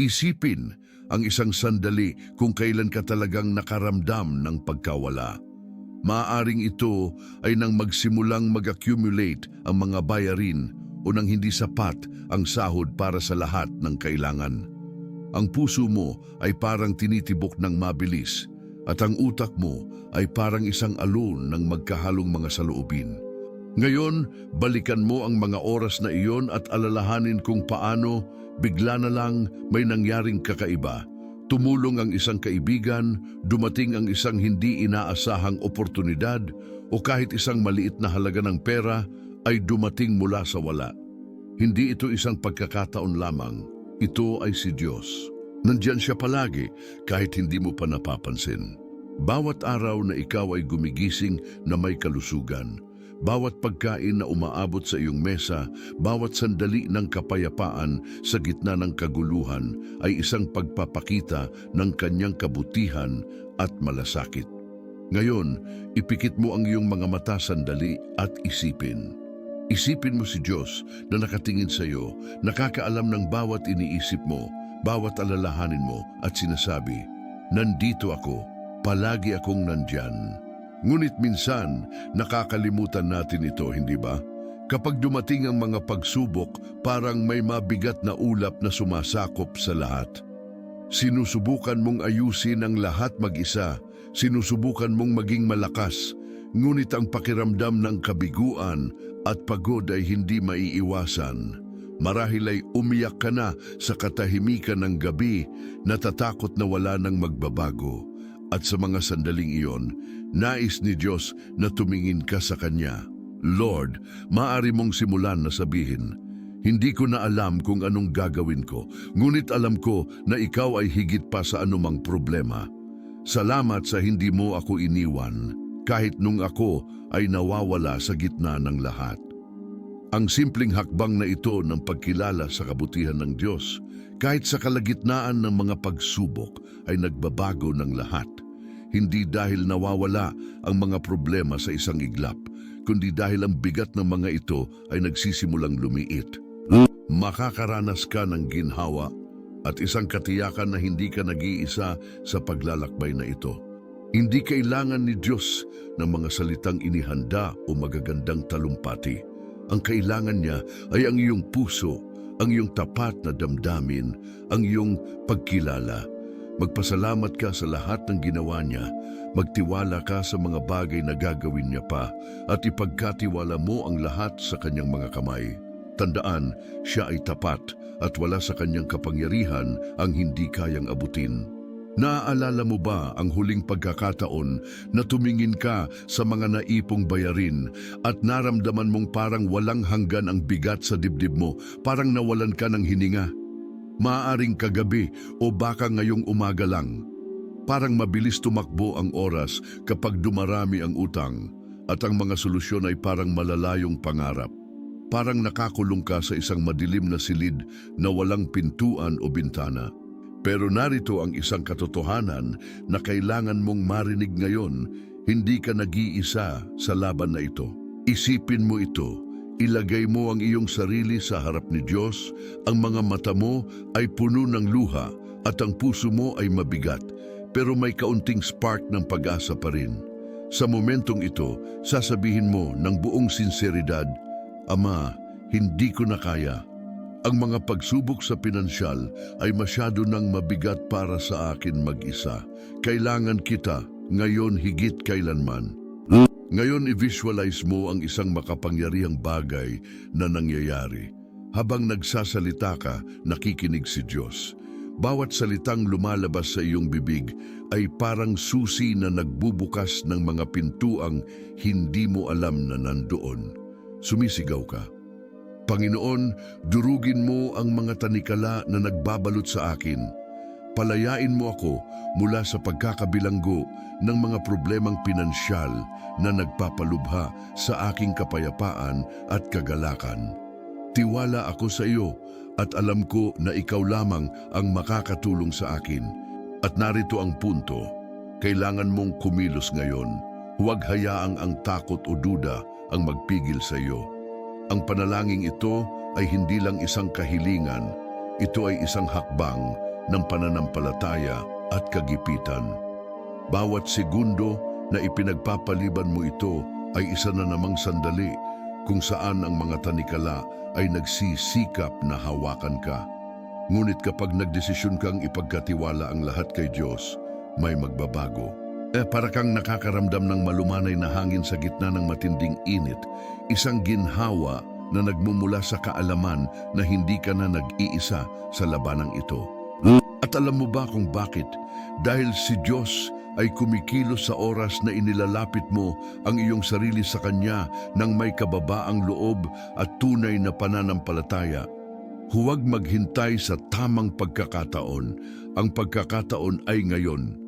Isipin ang isang sandali kung kailan ka talagang nakaramdam ng pagkawala. Maaring ito ay nang magsimulang mag-accumulate ang mga bayarin o nang hindi sapat ang sahod para sa lahat ng kailangan. Ang puso mo ay parang tinitibok ng mabilis at ang utak mo ay parang isang alon ng magkahalong mga saloobin. Ngayon, balikan mo ang mga oras na iyon at alalahanin kung paano bigla na lang may nangyaring kakaiba. Tumulong ang isang kaibigan, dumating ang isang hindi inaasahang oportunidad o kahit isang maliit na halaga ng pera ay dumating mula sa wala. Hindi ito isang pagkakataon lamang. Ito ay si Diyos. Nandyan siya palagi kahit hindi mo pa napapansin. Bawat araw na ikaw ay gumigising na may kalusugan, bawat pagkain na umaabot sa iyong mesa, bawat sandali ng kapayapaan sa gitna ng kaguluhan ay isang pagpapakita ng kanyang kabutihan at malasakit. Ngayon, ipikit mo ang iyong mga mata sandali at isipin. Isipin mo si Diyos na nakatingin sa iyo, nakakaalam ng bawat iniisip mo, bawat alalahanin mo at sinasabi, Nandito ako, palagi akong nandyan. Ngunit minsan, nakakalimutan natin ito, hindi ba? Kapag dumating ang mga pagsubok, parang may mabigat na ulap na sumasakop sa lahat. Sinusubukan mong ayusin ang lahat mag-isa, sinusubukan mong maging malakas, ngunit ang pakiramdam ng kabiguan at pagod ay hindi maiiwasan. Marahil ay umiyak ka na sa katahimikan ng gabi, natatakot na wala nang magbabago. At sa mga sandaling iyon, nais ni Diyos na tumingin ka sa Kanya. Lord, maari mong simulan na sabihin, Hindi ko na alam kung anong gagawin ko, ngunit alam ko na ikaw ay higit pa sa anumang problema. Salamat sa hindi mo ako iniwan, kahit nung ako ay nawawala sa gitna ng lahat. Ang simpleng hakbang na ito ng pagkilala sa kabutihan ng Diyos, kahit sa kalagitnaan ng mga pagsubok, ay nagbabago ng lahat. Hindi dahil nawawala ang mga problema sa isang iglap, kundi dahil ang bigat ng mga ito ay nagsisimulang lumiit. Makakaranas ka ng ginhawa at isang katiyakan na hindi ka nag-iisa sa paglalakbay na ito. Hindi kailangan ni Diyos ng mga salitang inihanda o magagandang talumpati. Ang kailangan niya ay ang iyong puso, ang iyong tapat na damdamin, ang iyong pagkilala. Magpasalamat ka sa lahat ng ginawa niya, magtiwala ka sa mga bagay na gagawin niya pa, at ipagkatiwala mo ang lahat sa kanyang mga kamay. Tandaan, siya ay tapat at wala sa kanyang kapangyarihan ang hindi kayang abutin. Naaalala mo ba ang huling pagkakataon na tumingin ka sa mga naipong bayarin at naramdaman mong parang walang hanggan ang bigat sa dibdib mo, parang nawalan ka ng hininga? Maaring kagabi o baka ngayong umaga lang. Parang mabilis tumakbo ang oras kapag dumarami ang utang at ang mga solusyon ay parang malalayong pangarap. Parang nakakulong ka sa isang madilim na silid na walang pintuan o bintana. Pero narito ang isang katotohanan na kailangan mong marinig ngayon, hindi ka nag-iisa sa laban na ito. Isipin mo ito, ilagay mo ang iyong sarili sa harap ni Diyos, ang mga mata mo ay puno ng luha at ang puso mo ay mabigat, pero may kaunting spark ng pag-asa pa rin. Sa momentong ito, sasabihin mo ng buong sinseridad, Ama, hindi ko na kaya. Ang mga pagsubok sa pinansyal ay masyado nang mabigat para sa akin mag-isa. Kailangan kita ngayon higit kailanman. Ngayon i-visualize mo ang isang makapangyarihang bagay na nangyayari. Habang nagsasalita ka, nakikinig si Diyos. Bawat salitang lumalabas sa iyong bibig ay parang susi na nagbubukas ng mga pintuang hindi mo alam na nandoon. Sumisigaw ka. Panginoon, durugin mo ang mga tanikala na nagbabalot sa akin. Palayain mo ako mula sa pagkakabilanggo ng mga problemang pinansyal na nagpapalubha sa aking kapayapaan at kagalakan. Tiwala ako sa iyo at alam ko na ikaw lamang ang makakatulong sa akin. At narito ang punto, kailangan mong kumilos ngayon. Huwag hayaang ang takot o duda ang magpigil sa iyo. Ang panalangin ito ay hindi lang isang kahilingan, ito ay isang hakbang ng pananampalataya at kagipitan. Bawat segundo na ipinagpapaliban mo ito ay isa na namang sandali kung saan ang mga tanikala ay nagsisikap na hawakan ka. Ngunit kapag nagdesisyon kang ipagkatiwala ang lahat kay Diyos, may magbabago. Eh, para kang nakakaramdam ng malumanay na hangin sa gitna ng matinding init, isang ginhawa na nagmumula sa kaalaman na hindi ka na nag-iisa sa labanang ito. At alam mo ba kung bakit? Dahil si Diyos ay kumikilos sa oras na inilalapit mo ang iyong sarili sa Kanya ng may kababaang loob at tunay na pananampalataya. Huwag maghintay sa tamang pagkakataon. Ang pagkakataon ay ngayon.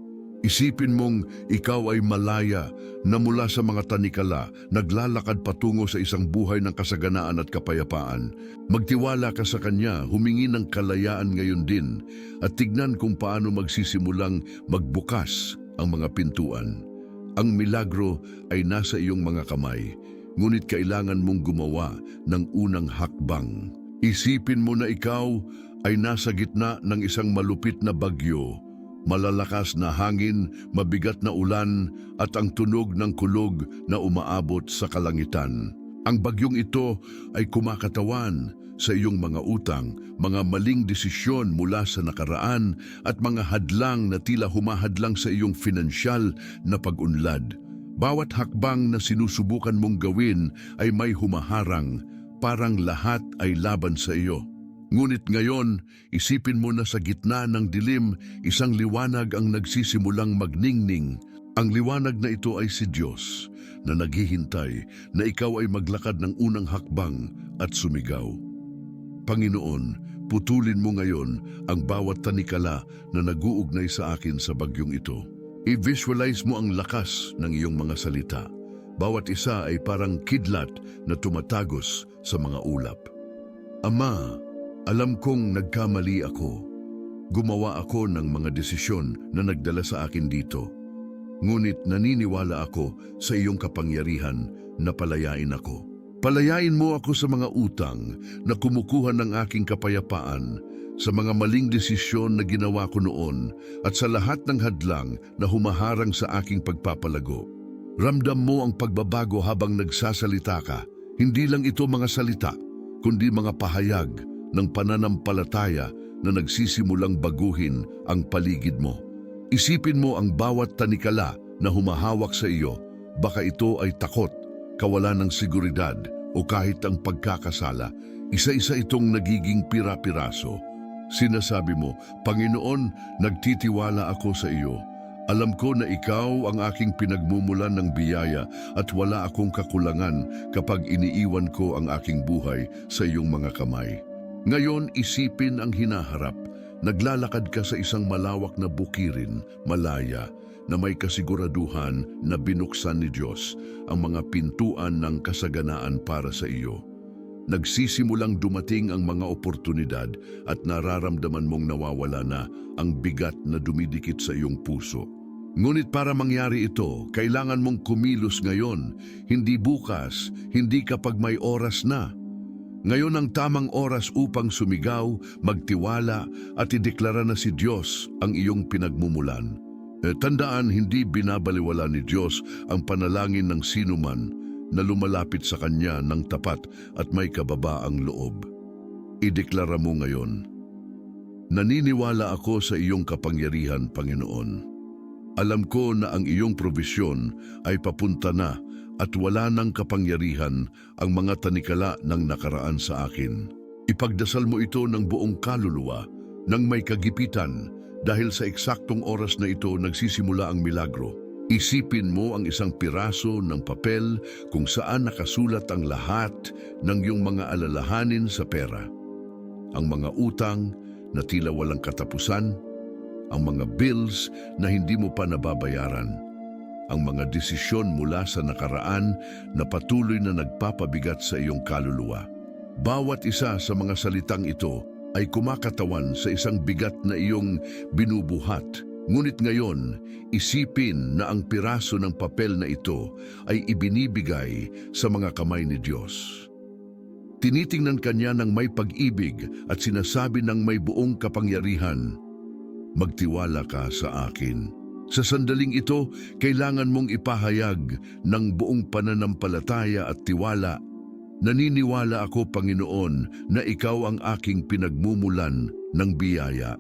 Isipin mong ikaw ay malaya na mula sa mga tanikala, naglalakad patungo sa isang buhay ng kasaganaan at kapayapaan. Magtiwala ka sa Kanya, humingi ng kalayaan ngayon din, at tignan kung paano magsisimulang magbukas ang mga pintuan. Ang milagro ay nasa iyong mga kamay, ngunit kailangan mong gumawa ng unang hakbang. Isipin mo na ikaw ay nasa gitna ng isang malupit na bagyo, malalakas na hangin, mabigat na ulan at ang tunog ng kulog na umaabot sa kalangitan. Ang bagyong ito ay kumakatawan sa iyong mga utang, mga maling desisyon mula sa nakaraan at mga hadlang na tila humahadlang sa iyong finansyal na pag-unlad. Bawat hakbang na sinusubukan mong gawin ay may humaharang, parang lahat ay laban sa iyo. Ngunit ngayon, isipin mo na sa gitna ng dilim, isang liwanag ang nagsisimulang magningning. Ang liwanag na ito ay si Diyos na naghihintay na ikaw ay maglakad ng unang hakbang at sumigaw. Panginoon, putulin mo ngayon ang bawat tanikala na naguugnay sa akin sa bagyong ito. I-visualize mo ang lakas ng iyong mga salita. Bawat isa ay parang kidlat na tumatagos sa mga ulap. Ama, alam kong nagkamali ako. Gumawa ako ng mga desisyon na nagdala sa akin dito. Ngunit naniniwala ako sa iyong kapangyarihan na palayain ako. Palayain mo ako sa mga utang na kumukuha ng aking kapayapaan, sa mga maling desisyon na ginawa ko noon at sa lahat ng hadlang na humaharang sa aking pagpapalago. Ramdam mo ang pagbabago habang nagsasalita ka. Hindi lang ito mga salita, kundi mga pahayag ng pananampalataya na nagsisimulang baguhin ang paligid mo. Isipin mo ang bawat tanikala na humahawak sa iyo, baka ito ay takot, kawalan ng seguridad o kahit ang pagkakasala, isa-isa itong nagiging pira-piraso. Sinasabi mo, Panginoon, nagtitiwala ako sa iyo. Alam ko na ikaw ang aking pinagmumulan ng biyaya at wala akong kakulangan kapag iniiwan ko ang aking buhay sa iyong mga kamay. Ngayon isipin ang hinaharap. Naglalakad ka sa isang malawak na bukirin, malaya, na may kasiguraduhan na binuksan ni Diyos ang mga pintuan ng kasaganaan para sa iyo. Nagsisimulang dumating ang mga oportunidad at nararamdaman mong nawawala na ang bigat na dumidikit sa iyong puso. Ngunit para mangyari ito, kailangan mong kumilos ngayon, hindi bukas, hindi kapag may oras na. Ngayon ang tamang oras upang sumigaw, magtiwala at ideklara na si Diyos ang iyong pinagmumulan. Eh, tandaan, hindi binabaliwala ni Diyos ang panalangin ng sinuman na lumalapit sa Kanya ng tapat at may kababaang loob. Ideklara mo ngayon, Naniniwala ako sa iyong kapangyarihan, Panginoon. Alam ko na ang iyong probisyon ay papunta na at wala ng kapangyarihan ang mga tanikala ng nakaraan sa akin. Ipagdasal mo ito ng buong kaluluwa, ng may kagipitan, dahil sa eksaktong oras na ito nagsisimula ang milagro. Isipin mo ang isang piraso ng papel kung saan nakasulat ang lahat ng iyong mga alalahanin sa pera. Ang mga utang na tila walang katapusan, ang mga bills na hindi mo pa nababayaran, ang mga desisyon mula sa nakaraan na patuloy na nagpapabigat sa iyong kaluluwa. Bawat isa sa mga salitang ito ay kumakatawan sa isang bigat na iyong binubuhat. Ngunit ngayon, isipin na ang piraso ng papel na ito ay ibinibigay sa mga kamay ni Diyos. Tinitingnan kanya ng may pag-ibig at sinasabi ng may buong kapangyarihan, Magtiwala ka sa akin. Sa sandaling ito, kailangan mong ipahayag ng buong pananampalataya at tiwala. Naniniwala ako, Panginoon, na Ikaw ang aking pinagmumulan ng biyaya.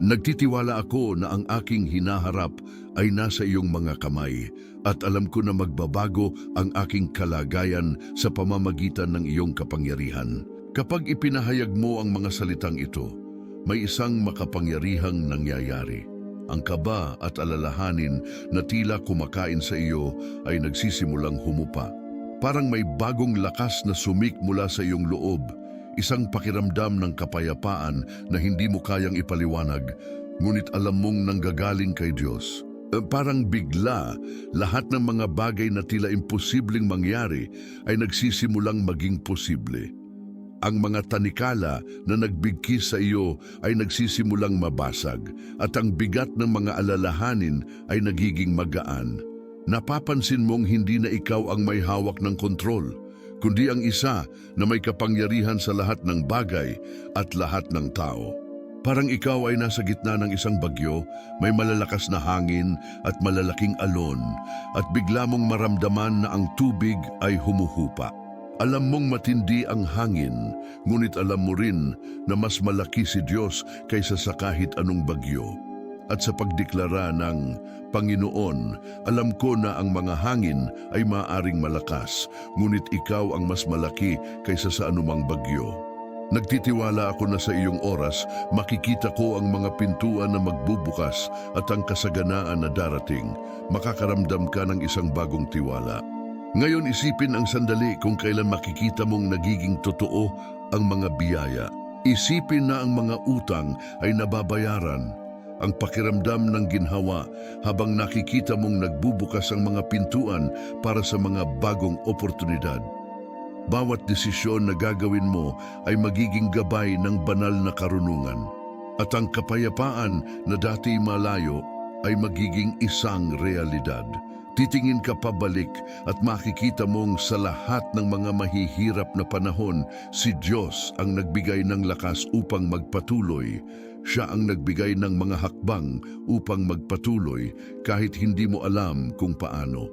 Nagtitiwala ako na ang aking hinaharap ay nasa iyong mga kamay at alam ko na magbabago ang aking kalagayan sa pamamagitan ng iyong kapangyarihan. Kapag ipinahayag mo ang mga salitang ito, may isang makapangyarihang nangyayari. Ang kaba at alalahanin na tila kumakain sa iyo ay nagsisimulang humupa. Parang may bagong lakas na sumik mula sa iyong loob, isang pakiramdam ng kapayapaan na hindi mo kayang ipaliwanag, ngunit alam mong nanggagaling kay Diyos. Eh, Parang bigla, lahat ng mga bagay na tila imposibleng mangyari ay nagsisimulang maging posible. Ang mga tanikala na nagbigkis sa iyo ay nagsisimulang mabasag at ang bigat ng mga alalahanin ay nagiging magaan. Napapansin mong hindi na ikaw ang may hawak ng kontrol, kundi ang isa na may kapangyarihan sa lahat ng bagay at lahat ng tao. Parang ikaw ay nasa gitna ng isang bagyo, may malalakas na hangin at malalaking alon at bigla mong maramdaman na ang tubig ay humuhupa. Alam mong matindi ang hangin, ngunit alam mo rin na mas malaki si Diyos kaysa sa kahit anong bagyo. At sa pagdeklara ng Panginoon, alam ko na ang mga hangin ay maaring malakas, ngunit ikaw ang mas malaki kaysa sa anumang bagyo. Nagtitiwala ako na sa iyong oras, makikita ko ang mga pintuan na magbubukas at ang kasaganaan na darating. Makakaramdam ka ng isang bagong tiwala. Ngayon isipin ang sandali kung kailan makikita mong nagiging totoo ang mga biyaya. Isipin na ang mga utang ay nababayaran. Ang pakiramdam ng ginhawa habang nakikita mong nagbubukas ang mga pintuan para sa mga bagong oportunidad. Bawat desisyon na gagawin mo ay magiging gabay ng banal na karunungan. At ang kapayapaan na dati malayo ay magiging isang realidad. Titingin ka pabalik at makikita mong sa lahat ng mga mahihirap na panahon, si Diyos ang nagbigay ng lakas upang magpatuloy. Siya ang nagbigay ng mga hakbang upang magpatuloy kahit hindi mo alam kung paano.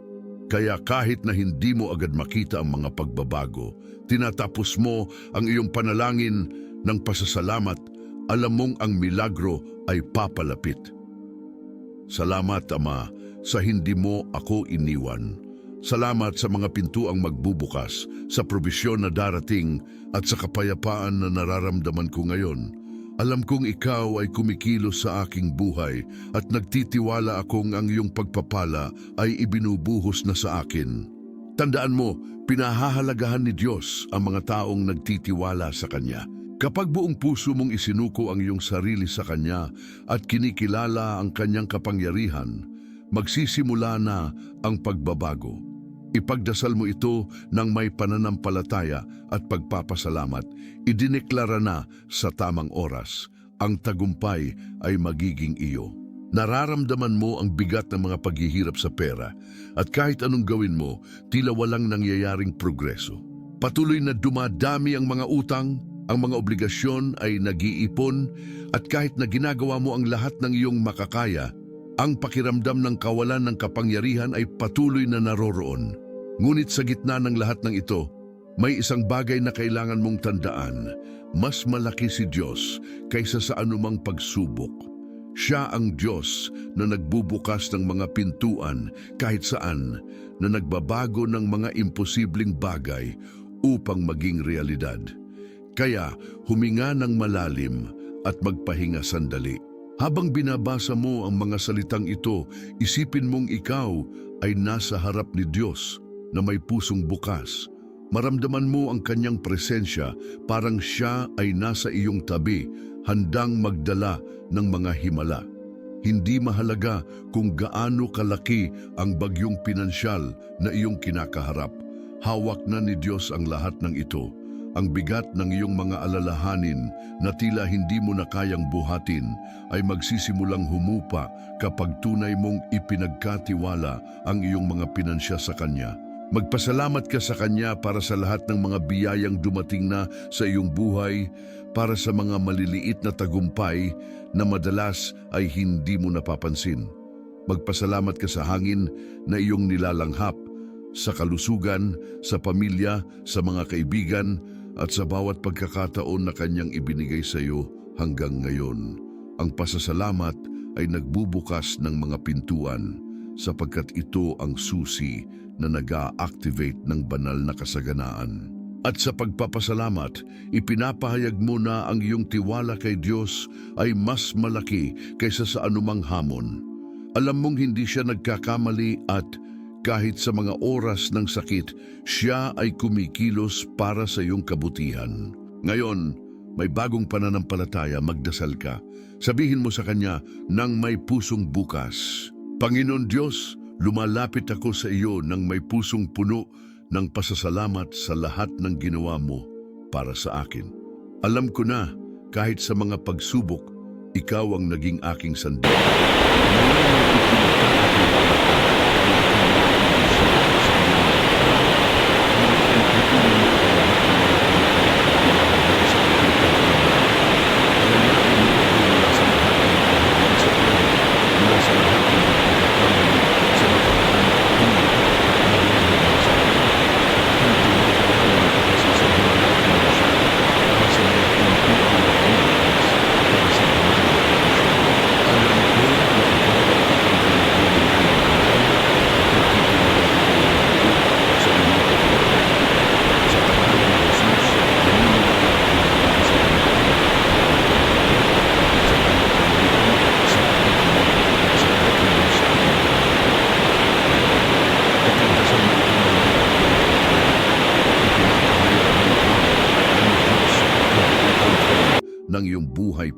Kaya kahit na hindi mo agad makita ang mga pagbabago, tinatapos mo ang iyong panalangin ng pasasalamat, alam mong ang milagro ay papalapit. Salamat, Ama, sa hindi mo ako iniwan. Salamat sa mga pintuang magbubukas, sa probisyon na darating at sa kapayapaan na nararamdaman ko ngayon. Alam kong ikaw ay kumikilos sa aking buhay at nagtitiwala akong ang iyong pagpapala ay ibinubuhos na sa akin. Tandaan mo, pinahahalagahan ni Diyos ang mga taong nagtitiwala sa Kanya. Kapag buong puso mong isinuko ang iyong sarili sa Kanya at kinikilala ang Kanyang kapangyarihan, magsisimula na ang pagbabago. Ipagdasal mo ito ng may pananampalataya at pagpapasalamat. Idineklara na sa tamang oras. Ang tagumpay ay magiging iyo. Nararamdaman mo ang bigat ng mga paghihirap sa pera at kahit anong gawin mo, tila walang nangyayaring progreso. Patuloy na dumadami ang mga utang, ang mga obligasyon ay nag-iipon at kahit na ginagawa mo ang lahat ng iyong makakaya, ang pakiramdam ng kawalan ng kapangyarihan ay patuloy na naroroon. Ngunit sa gitna ng lahat ng ito, may isang bagay na kailangan mong tandaan. Mas malaki si Diyos kaysa sa anumang pagsubok. Siya ang Diyos na nagbubukas ng mga pintuan kahit saan na nagbabago ng mga imposibleng bagay upang maging realidad. Kaya huminga ng malalim at magpahinga sandali. Habang binabasa mo ang mga salitang ito, isipin mong ikaw ay nasa harap ni Diyos na may pusong bukas. Maramdaman mo ang kanyang presensya parang siya ay nasa iyong tabi, handang magdala ng mga himala. Hindi mahalaga kung gaano kalaki ang bagyong pinansyal na iyong kinakaharap. Hawak na ni Diyos ang lahat ng ito. Ang bigat ng iyong mga alalahanin na tila hindi mo na kayang buhatin ay magsisimulang humupa kapag tunay mong ipinagkatiwala ang iyong mga pinansya sa Kanya. Magpasalamat ka sa Kanya para sa lahat ng mga biyayang dumating na sa iyong buhay, para sa mga maliliit na tagumpay na madalas ay hindi mo napapansin. Magpasalamat ka sa hangin na iyong nilalanghap, sa kalusugan, sa pamilya, sa mga kaibigan, at sa bawat pagkakataon na Kanyang ibinigay sa iyo hanggang ngayon. Ang pasasalamat ay nagbubukas ng mga pintuan sapagkat ito ang susi na nag activate ng banal na kasaganaan. At sa pagpapasalamat, ipinapahayag mo na ang iyong tiwala kay Diyos ay mas malaki kaysa sa anumang hamon. Alam mong hindi siya nagkakamali at kahit sa mga oras ng sakit, siya ay kumikilos para sa iyong kabutihan. Ngayon, may bagong pananampalataya, magdasal ka. Sabihin mo sa Kanya nang may pusong bukas. Panginoon Diyos, lumalapit ako sa iyo nang may pusong puno ng pasasalamat sa lahat ng ginawa mo para sa akin. Alam ko na, kahit sa mga pagsubok, ikaw ang naging aking sandal.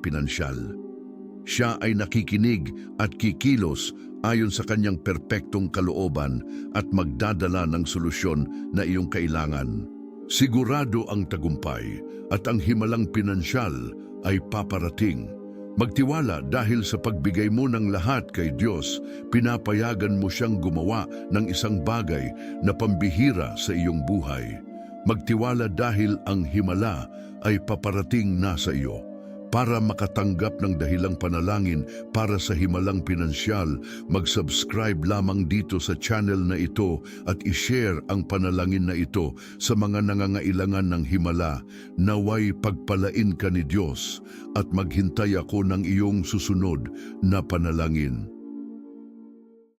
Pinansyal. Siya ay nakikinig at kikilos ayon sa kanyang perpektong kalooban at magdadala ng solusyon na iyong kailangan. Sigurado ang tagumpay at ang himalang pinansyal ay paparating. Magtiwala dahil sa pagbigay mo ng lahat kay Diyos, pinapayagan mo siyang gumawa ng isang bagay na pambihira sa iyong buhay. Magtiwala dahil ang himala ay paparating na sa iyo. Para makatanggap ng dahilang panalangin para sa himalang pinansyal, mag-subscribe lamang dito sa channel na ito at ishare ang panalangin na ito sa mga nangangailangan ng himala. Naway pagpalain ka ni Diyos at maghintay ako ng iyong susunod na panalangin.